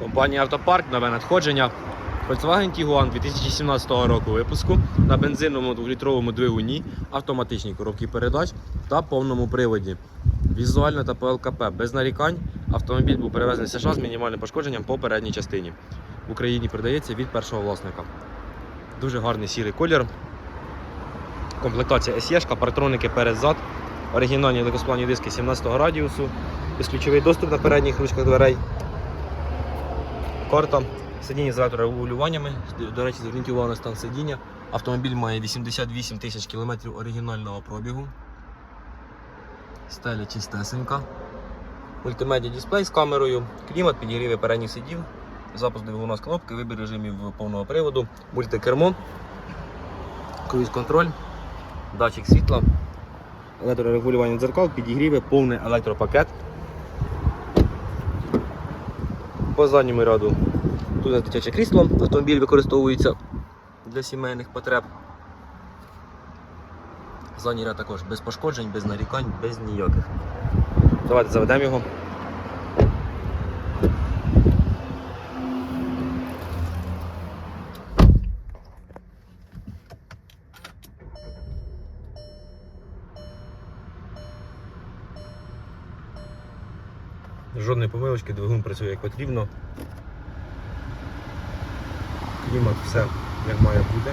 Компанія Автопарк нове надходження. Volkswagen Tiguan 2017 року випуску на бензиновому 2-літровому двигуні, автоматичній коробці передач та повному приводі. Візуально та по ЛКП без нарікань. Автомобіль був перевезений США з мінімальним пошкодженням по передній частині. В Україні продається від першого власника. Дуже гарний сірий колір. Комплектація SE, партроники перед-зад, оригінальні легкосплавні диски 17 радіусу, безключовий доступ на передніх ручках дверей. Карта, сидіння з електрорегулюваннями. До речі, зверніть увагу на стан сидіння. Автомобіль має 88 тисяч кілометрів оригінального пробігу. Стеля чистесенька. Мультимедіа дисплей з камерою, клімат, підігріви передніх сидів, запуск двигуна з кнопки, вибір режимів повного приводу, мультикермо, круїз-контроль, датчик світла, електрорегулювання дзеркал, підігріви, повний електропакет. По задньому ряду тут у дитяче крісло. Автомобіль використовується для сімейних потреб. Задній ряд також без пошкоджень, без нарікань, без ніяких. Давайте заведемо його. Жодної помилочки, двигун працює як потрібно. Клімат все як має бути.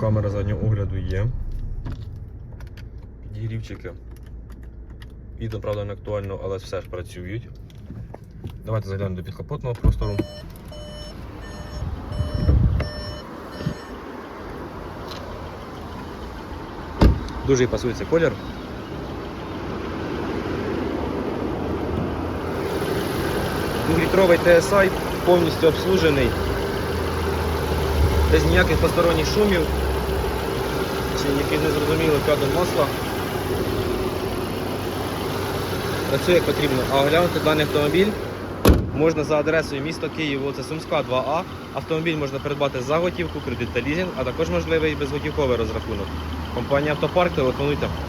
Камера заднього огляду є. Підігрівчики. Відео, правда, не актуально, але все ж працюють. Давайте заглянемо до підкапотного простору. Дуже і пасується колір. Двохлітровий TSI повністю обслужений, без ніяких посторонніх шумів чи яких незрозумілих п'ятин масла. Працює як потрібно. А оглянути даний автомобіль можна за адресою місто Київ, вулиця Сумська, 2А. Автомобіль можна придбати за готівку, кредит та лізинг, а також можливий безготівковий розрахунок. Компанія Автопарк, телефонуйте.